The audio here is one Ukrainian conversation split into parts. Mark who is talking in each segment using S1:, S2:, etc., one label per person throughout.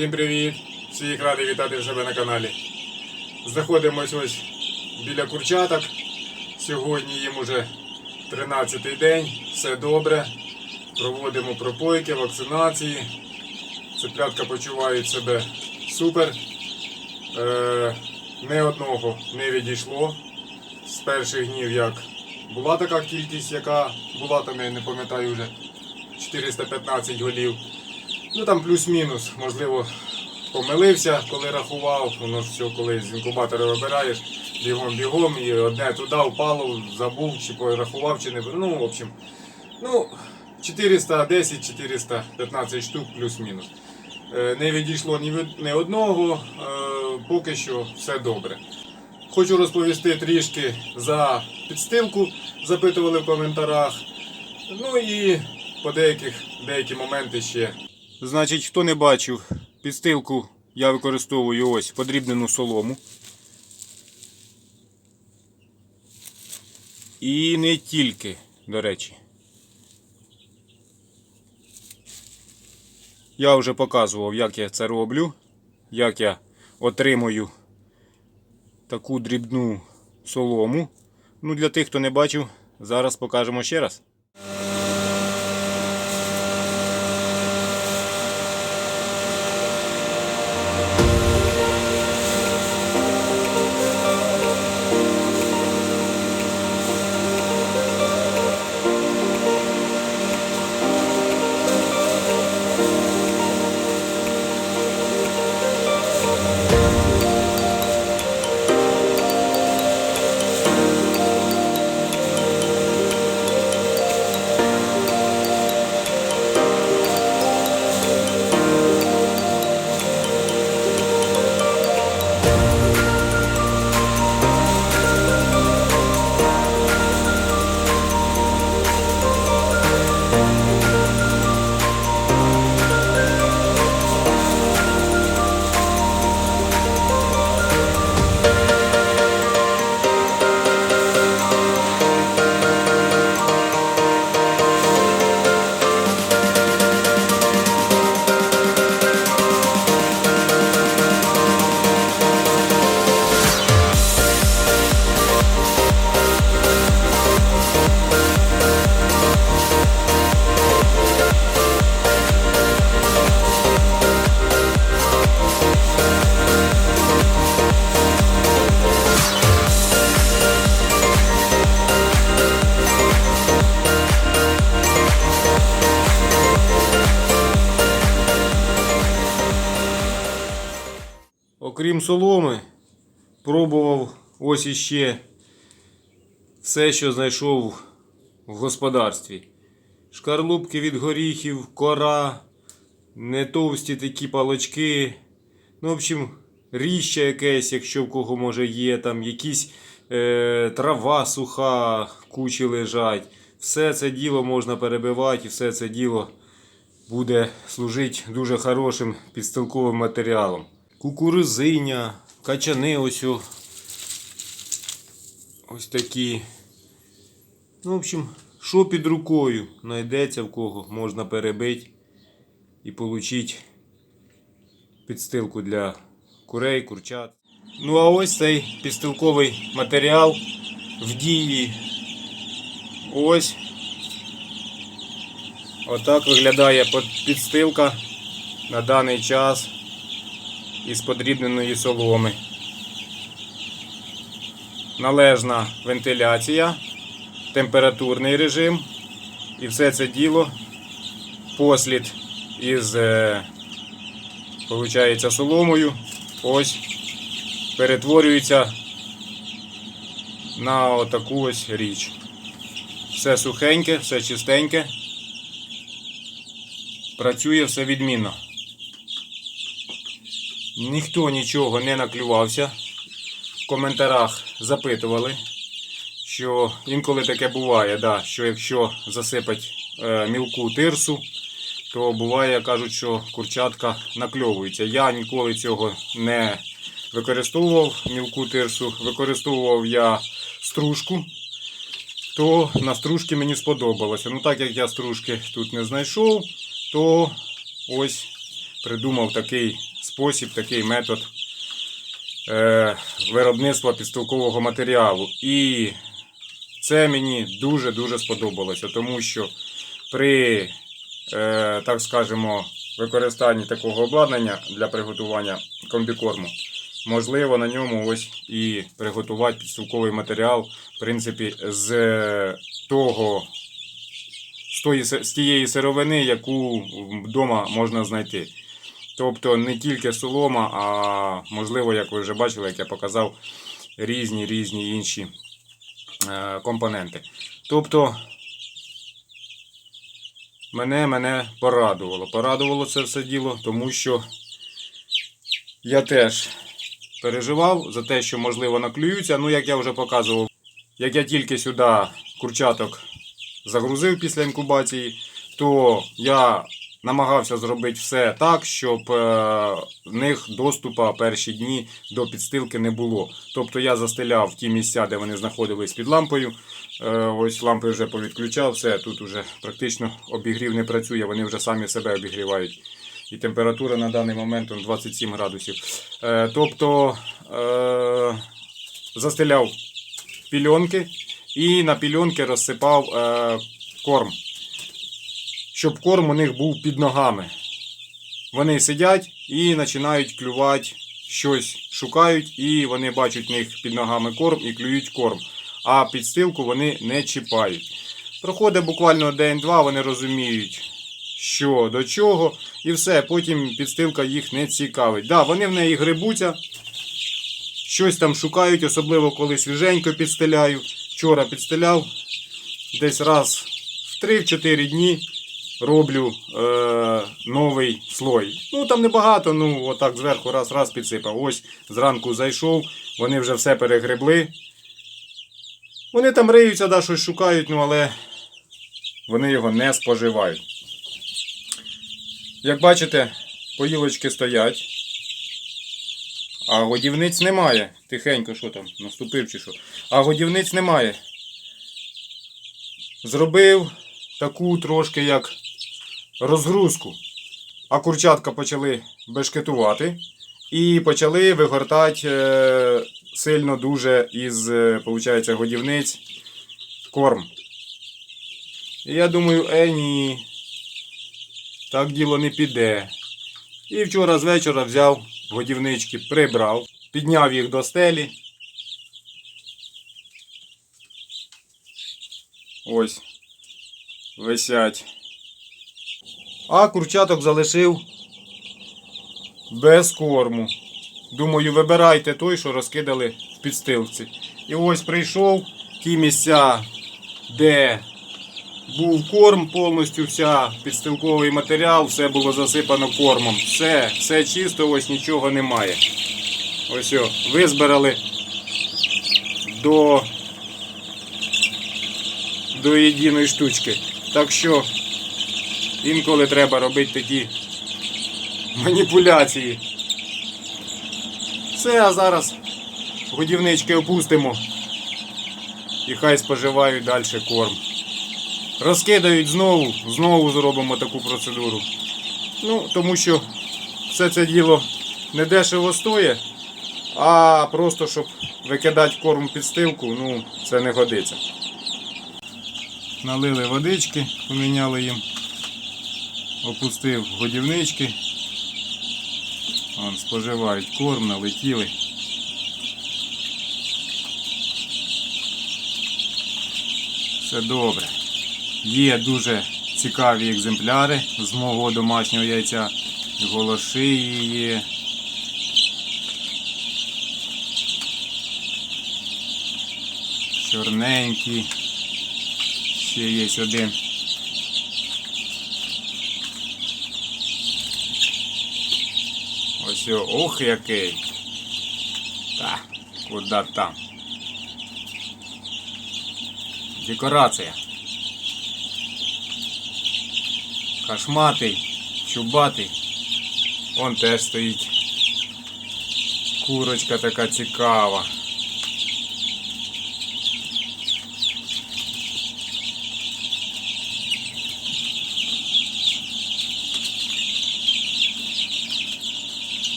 S1: Всім привіт! Всіх радий вітати в себе на каналі. Знаходимось ось біля курчаток. Сьогодні їм уже 13-й день, все добре. Проводимо пропойки, вакцинації. Цеплятка почувають себе супер. Е, не одного не відійшло. З перших днів, як була така кількість, яка була там, я не пам'ятаю вже 415 голів. Ну там плюс-мінус, можливо, помилився, коли рахував. Воно ж все, коли з інкубатора вибираєш, бігом-бігом, і одне туди впало, забув, чи порахував, чи не. Ну, в общем, ну, 410-415 штук плюс-мінус. Е, Не відійшло ні від ні одного, е, поки що все добре. Хочу розповісти трішки за підстилку, запитували в коментарях. Ну і по деяких деякі моменти ще. Значить, хто не бачив, підстилку я використовую ось подрібнену солому. І не тільки, до речі. Я вже показував, як я це роблю, як я отримую таку дрібну солому. Ну, для тих, хто не бачив, зараз покажемо ще раз. Окрім соломи, пробував ось іще все, що знайшов в господарстві. Шкарлупки від горіхів, кора, не товсті такі палочки. Ну, в общем, ріща якесь, якщо в кого може є, там якісь е, трава суха, кучі лежать. Все це діло можна перебивати, і все це діло буде служити дуже хорошим підстилковим матеріалом. Кукурузиня, качани ось. Ось такі. Ну, в общем, що під рукою знайдеться в кого, можна перебити і отримати підстилку для курей, курчат. Ну а ось цей підстилковий матеріал в дії. Ось. Отак виглядає підстилка на даний час із подрібненої соломи. Належна вентиляція, температурний режим і все це діло послід із е, получається, соломою ось перетворюється на отаку ось річ. Все сухеньке, все чистеньке. Працює все відмінно. Ніхто нічого не наклювався. В коментарях запитували, що інколи таке буває, да, що якщо засипать е, мілку тирсу, то буває, кажуть, що курчатка накльовується. Я ніколи цього не використовував мілку тирсу, використовував я стружку, то на стружки мені сподобалося. Ну так як я стружки тут не знайшов, то ось придумав такий спосіб, такий метод е, виробництва підстилкового матеріалу. І це мені дуже-дуже сподобалося, тому що при, е, так скажемо, використанні такого обладнання для приготування комбікорму, можливо на ньому ось і приготувати підстилковий матеріал, в принципі, з е, того, з тієї сировини, яку вдома можна знайти. Тобто не тільки солома, а можливо, як ви вже бачили, як я показав, різні різні інші е, компоненти. Тобто мене, мене порадувало. Порадувало це все діло, тому що я теж переживав за те, що можливо наклюються. Ну, як я вже показував, як я тільки сюди курчаток загрузив після інкубації, то я намагався зробити все так, щоб е, в них доступу перші дні до підстилки не було. Тобто я застеляв ті місця, де вони знаходились під лампою. Е, ось лампи вже повідключав, все, тут вже практично обігрів не працює, вони вже самі себе обігрівають. І температура на даний момент 27 градусів. Е, тобто застеляв пільонки і на пільонки розсипав корм. Щоб корм у них був під ногами. Вони сидять і починають клювати, щось шукають, і вони бачать в них під ногами корм і клюють корм. А підстилку вони не чіпають. Проходить буквально день-два, вони розуміють, що до чого, і все. Потім підстилка їх не цікавить. Да, вони в неї грибуться, щось там шукають, особливо коли свіженько підстеляю. Вчора підстеляв, десь раз в 3-4 дні роблю е, новий слой. Ну там небагато, ну отак зверху раз-раз підсипав. Ось зранку зайшов, вони вже все перегребли. Вони там риються, да, щось шукають, ну але вони його не споживають. Як бачите, поїлочки стоять, а годівниць немає. Тихенько, що там, наступив чи що. А годівниць немає. Зробив таку трошки як розгрузку. А курчатка почали бешкетувати і почали вигортати е, сильно дуже із, е, получається, годівниць корм. І я думаю, е, ні, так діло не піде. І вчора з вечора взяв годівнички, прибрав, підняв їх до стелі. Ось висять. А курчаток залишив без корму. Думаю, вибирайте той, що розкидали в підстилці. І ось прийшов ті місця, де був корм, повністю вся підстилковий матеріал, все було засипано кормом. Все, все чисто, ось нічого немає. Ось о, визбирали до, до єдиної штучки. Так що інколи треба робити такі маніпуляції. Все, а зараз годівнички опустимо і хай споживають далі корм. Розкидають знову, знову зробимо таку процедуру. Ну, тому що все це діло не дешево стоїть, а просто щоб викидати корм під стилку, ну, це не годиться. Налили водички, поміняли їм, опустив годівнички. Вон, споживають корм, налетіли. Все добре. Є дуже цікаві екземпляри з мого домашнього яйця. Голошиї є. Чорненькі. Ще є один. Ось ух який. Та, куди там. Декорація. Кашматий, чубатий. Он теж стоїть. Курочка така цікава.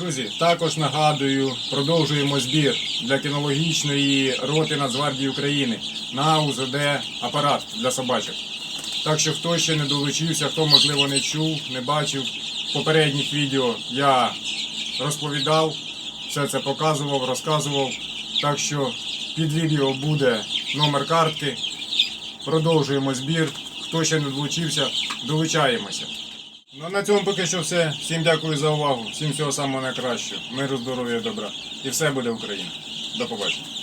S1: Друзі, також нагадую, продовжуємо збір для кінологічної роти Нацгвардії України на УЗД апарат для собачок. Так що хто ще не долучився, хто можливо не чув, не бачив В попередніх відео, я розповідав, все це показував, розказував. Так що під відео буде номер картки. Продовжуємо збір. Хто ще не долучився, долучаємося. Ну на цьому поки що все. Всім дякую за увагу. Всім всього самого найкращого. Миру, здоров'я, добра. І все буде Україна. До побачення.